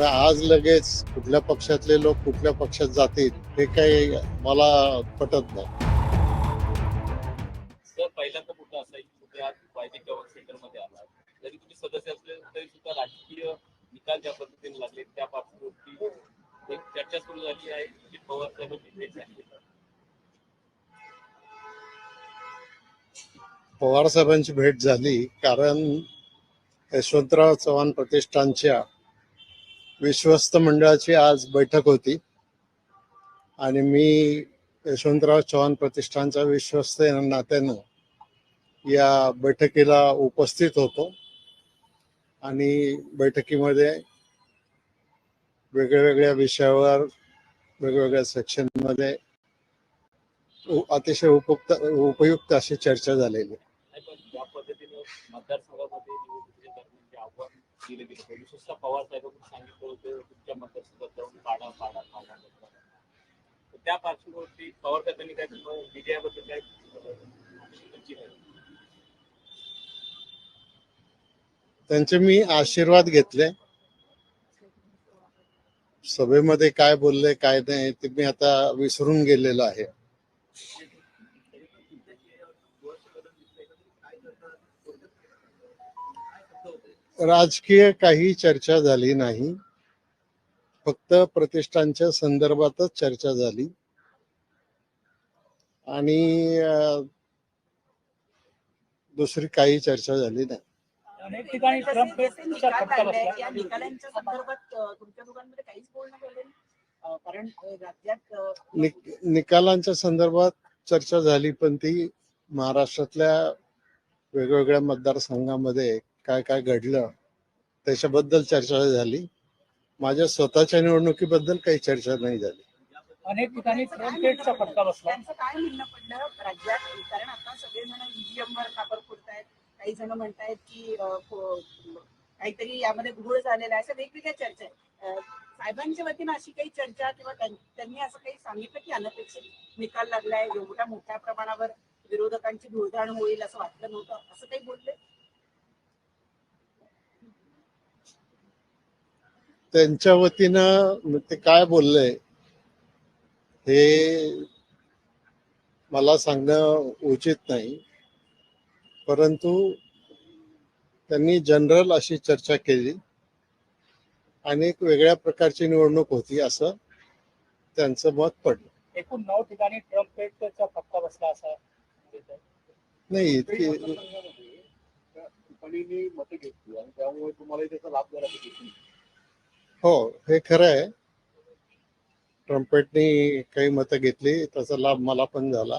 त्यामुळे आज लगेच कुठल्या पक्षातले लोक कुठल्या पक्षात जातील हे काही मला पटत नाही. सर पहिल्यांदा मुद्दा असा आहे की तुम्ही आज वैद्यकीय सेंटरमध्ये आला जरी तुम्ही सदस्य असले तरी सुद्धा राजकीय निकाल ज्या पद्धतीने लागले त्या बाबतीवरती एक चर्चा सुरू झाली आहे की पवार साहेबांची भेट झाली पवार साहेबांची भेट झाली कारण यशवंतराव चव्हाण प्रतिष्ठानच्या विश्वस्त मंडळाची आज बैठक होती. आणि मी यशवंतराव चव्हाण प्रतिष्ठानचा विश्वस्त नात्यानं या बैठकीला उपस्थित होतो. आणि बैठकीमध्ये वेगळ्या वेगळ्या विषयावर वेगवेगळ्या सेक्शनमध्ये अतिशय उपयुक्त उपयुक्त अशी चर्चा झालेली. आहे. पवार साहेबांनी सांगितलं होतं तुमच्या मतदारसंघात जाऊन पाडा पाडा पाडा त्या पार्श्वभूमीवरती पवार साहेबांनी काय तुम्हाला विजयाबद्दल काय? त्यांचे मी आशीर्वाद घेतले सभेमध्ये काय बोलले काय नाही ते मी आता विसरून गेलेलो आहे राजकीय काही चर्चा झाली नाही. फक्त प्रतिष्ठानच्या संदर्भातच चर्चा झाली. आणि दुसरी काही चर्चा झाली नाही. अनेक ठिकाणी ट्रम्प या निकालांच्या संदर्भात अ, तुमच्या दोघांमध्ये काहीच बोलणं झालं नाही? अ, कारण अ, राज्यात अ, निक- निकालांच्या संदर्भात चर्चा झाली पण ती महाराष्ट्रातल्या वेगवेगळ्या मतदारसंघामध्ये काय काय घडलं त्याच्याबद्दल चर्चा झाली. माझ्या स्वतःच्या निवडणुकीबद्दल काही चर्चा नाही झाली. अनेक ठिकाणी त्यांचं ट्रम्प काय पेचचा म्हणणं फटका पडलं? बसला. त्यांचं काय म्हणणं पडलं राज्यात? कारण आता सगळेजण ईव्हीएम वर खापर फोडतायत काही जण म्हणतायत की अ, को- काहीतरी यामध्ये घोळ झालेला आहे. अशा वेगवेगळ्या चर्चा आहेत. अ, साहेबांच्या वतीनं अशी काही चर्चा किंवा त्यां- त्यांनी असं काही सांगितलं की अनपेक्षित निकाल लागलाय एवढ्या मोठ्या प्रमाणावर विरोधकांची धुळधाण होईल असं वाटलं नव्हतं. असं काही बोलले? त्यांच्या वतीनं ते काय बोलले हे मला सांगणं उचित नाही. परंतु त्यांनी जनरल अशी चर्चा केली आणि एक वेगळ्या प्रकारची निवडणूक होती असं त्यांचं मत पडलं. एकूण नऊ ठिकाणी ट्रम्प फटका बसला असा नाही इतकी कंपनीने मतं घेतली आणि त्यामुळे तुम्हाला त्याचा लाभ झाला हो हे खरं आहे. ट्रम्पेटनी काही मतं घेतली त्याचा लाभ मला पण झाला.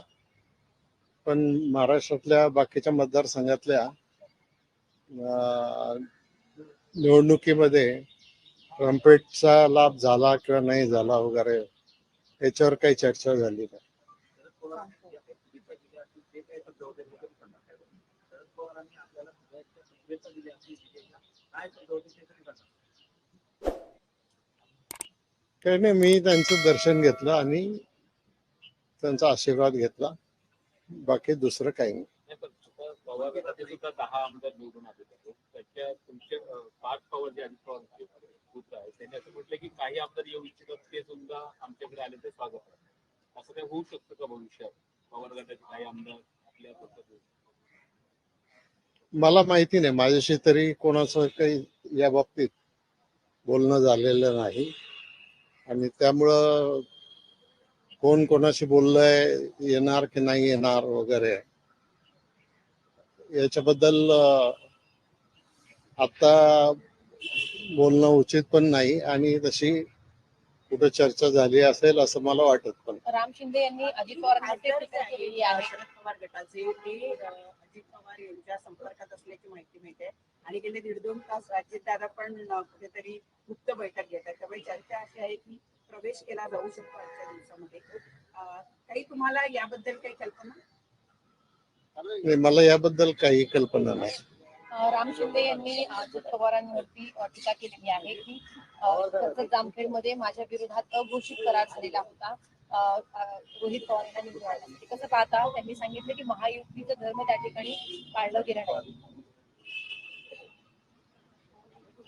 पण महाराष्ट्रातल्या बाकीच्या मतदारसंघातल्या निवडणुकीमध्ये ट्रम्पेटचा लाभ झाला किंवा नाही झाला वगैरे याच्यावर काही चर्चा झाली नाही. काही नाही मी त्यांचं दर्शन घेतलं आणि त्यांचा आशीर्वाद घेतला. बाकी दुसरं काही नाही. त्यांनी? मला माहिती नाही. माझ्याशी तरी कोणाचं काही या बाबतीत बोलणं झालेलं नाही. आणि त्यामुळं कोण कोणाशी बोललंय येणार की नाही येणार वगैरे. याच्याबद्दल आता बोलणं उचित पण नाही आणि तशी कुठं चर्चा झाली असेल असं मला वाटत पण राम शिंदे यांनी अजित जे केलेली आहे, आहे. शरद पवार गटाचे ते अजित पवार यांच्या संपर्कात असल्याची माहिती मिळते. आणि गेले दीड दोन तास राज्यदादा पण कुठेतरी गुप्त बैठक घेतात. त्यामुळे चर्चा अशी आहे की प्रवेश केला जाऊ शकतो आजच्या दिवसामध्ये. अ, काही तुम्हाला याबद्दल काही कल्पना? नाही, मला याबद्दल काही कल्पना नाही. राम शिंदे यांनी अजित पवारांवरती टीका केलेली आहे की जामखेडमध्ये माझ्या विरोधात अघोषित करार झालेला होता. रोहित पवार यांना कसं पाहता त्यांनी सांगितलं की महायुतीचं धर्म त्या ठिकाणी पाळलं गेलं नाही.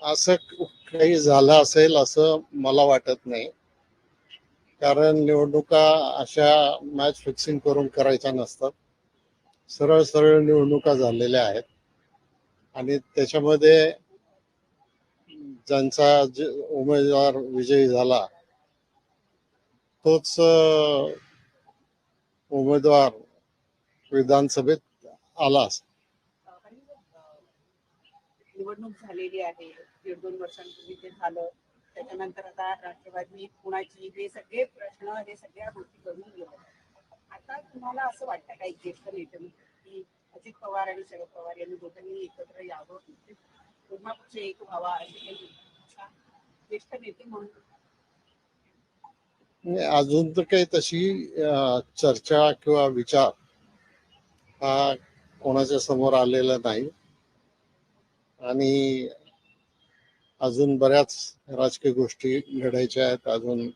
असं काही झालं असेल असं मला वाटत नाही. कारण निवडणुका अशा मॅच फिक्सिंग करून करायच्या नसतात. सरळ सरळ निवडणुका झालेल्या आहेत. आणि त्याच्यामध्ये ज्यांचा जे उमेदवार विजयी झाला तोच उमेदवार विधानसभेत आला निवडणूक झालेली आहे. दीड दोन वर्षांपूर्वी ते झालं. त्याच्यानंतर आता राष्ट्रवादी कुणाची हे सगळे प्रश्न हे सगळ्या गोष्टी करून गेलो. आता तुम्हाला असं वाटतं काही ज्येष्ठ नेते की अजित पवार आणि शरद पवार यांनी दोघांनी एकत्र यावं? म्हणजे पुन्हा पक्ष एक व्हावा असे काही ज्येष्ठ नेते म्हणून? अजून तर काही तशी चर्चा किंवा विचार हा कोणाच्या समोर आलेला नाही. आणि अजून बऱ्याच राजकीय गोष्टी घडायच्या आहेत. अजून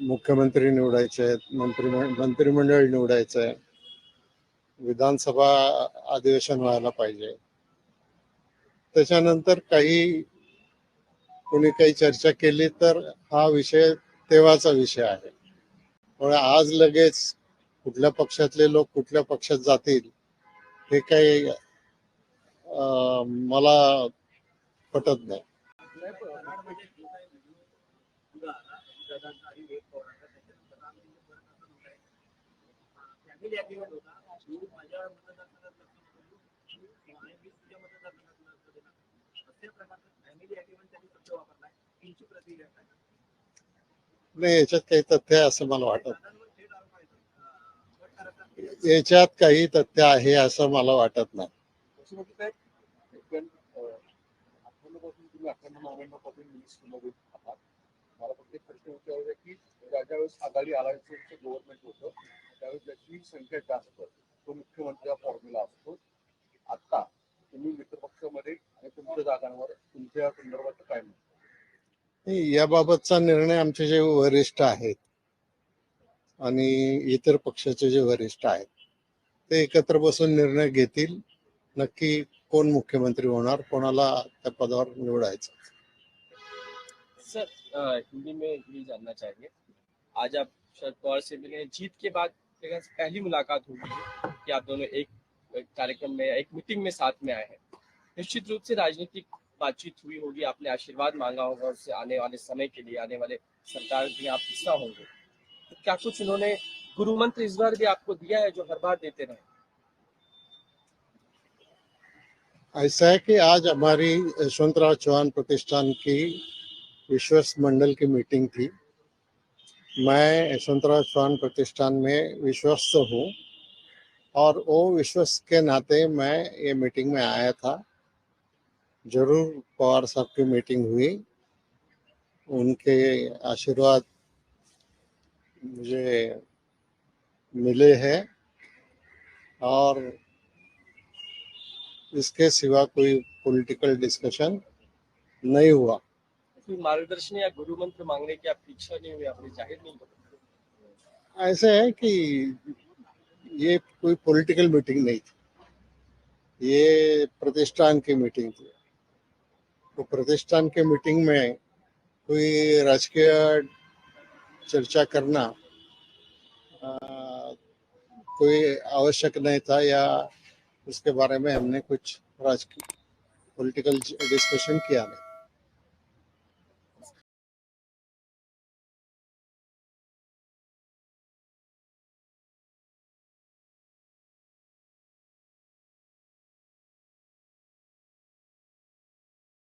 मुख्यमंत्री निवडायचे आहेत मंत्री मंत्रिमंडळ निवडायचं आहे. विधानसभा अधिवेशन व्हायला पाहिजे. त्याच्यानंतर काही कोणी काही चर्चा केली तर हा विषय तेव्हाचा विषय आहे. त्यामुळे आज लगेच कुठल्या पक्षातले लोक कुठल्या पक्षात जातील हे काही अं, मला पटत नाही. नाही याच्यात काही तथ्य आहे असं मला वाटत याच्यात काही तथ्य आहे असं मला वाटत नाही पशुपती साहेब पण अठ्ठ्याण्णवपासून तुम्ही अठ्ठ्याण्णव नव्याण्णवपासून मिनिस्टरमध्ये आहात मला फक्त एक प्रश्न विचारायचा की ज्या ज्यावेळेस आघाडी आलायचं गव्हर्नमेंट होतं त्यावेळेस ज्याची संख्या जास्त तो मुख्यमंत्री फॉर्म्युला असतो. आत्ता तुम्ही मित्रपक्षामध्ये आणि तुमच्या जागांवर तुमच्या संदर्भात काय म्हणतो? याबाबतचा निर्णय आमचे जे वरिष्ठ आहेत आणि इतर पक्षाचे जे वरिष्ठ आहेत ते एकत्र बसून निर्णय घेतील. नक्की कोण मुख्यमंत्री होणार, कोणाला त्या पदावर निवडायचं? सर हिंदी में ये जानना चाहेंगे। आज आप शरद पवार से मिले जीत के बाद पहली मुलाकात होगी कि आप दोनों एक एक कार्यक्रम में, एक मीटिंग में साथ में आए हैं। निश्चित रूप से राजनीतिक बातचीत हुई होगी। आपने आशीर्वाद मांगा होगा उससे आने वाले समय के लिए, आने वाले सरकार के आप हिस्सा होंगे। तो क्या कुछ उन्होंने गुरु मंत्र इस बार भी आपको दिया है जो हर बार देते रहे? ऐसा है कि आज हमारी यशवंतराव चौहान प्रतिष्ठान की विश्वस मंडल की मीटिंग थी। मैं यशवंतराव चौहान प्रतिष्ठान में विश्वस्त हूँ और वो विश्वस्त के नाते मैं ये मीटिंग में आया था। ज़रूर पवार साहब की मीटिंग हुई। उनके आशीर्वाद मुझे मिले हैं और इसके सिवा कोई पॉलिटिकल डिस्कशन नहीं हुआ। कोई मार्गदर्शन या गुरु मंत्र मांगने की आपकी इच्छा नहीं हुई आपने ज़ाहिर नहीं किया? ऐसे है कि ये कोई पॉलिटिकल मीटिंग नहीं थी। ये प्रतिष्ठान की मीटिंग थी। तो प्रतिष्ठान के मीटिंग में कोई राजकीय चर्चा करना आ, कोई आवश्यक नहीं था या उसके बारे में हमने कुछ राजकीय पॉलिटिकल डिस्कशन किया है।